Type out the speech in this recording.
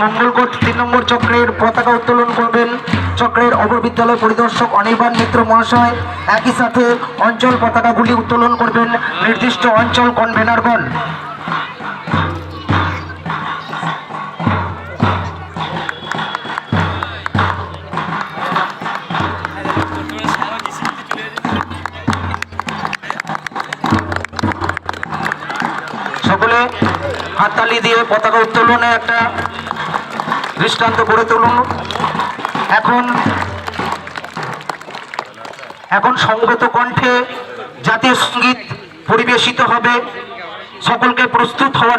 মঙ্গলকোট তিন নম্বর চক্রের পতাকা উত্তোলন করবেন চক্রের অববিদ্যালয় পরিদর্শক অনির্বাণ মিত্র মহাশয়। একই সাথে অঞ্চল পতাকাগুলি উত্তোলন করবেন নির্দিষ্ট অঞ্চল কনভেনারগণ সকলে হাততালি দিয়ে পতাকা উত্তোলনে একটা দৃষ্টান্ত গড়ে তুলুন। এখন এখন সমবেত কণ্ঠে জাতীয় সংগীত পরিবেশিত হবে। সকলকে প্রস্তুত হওয়ার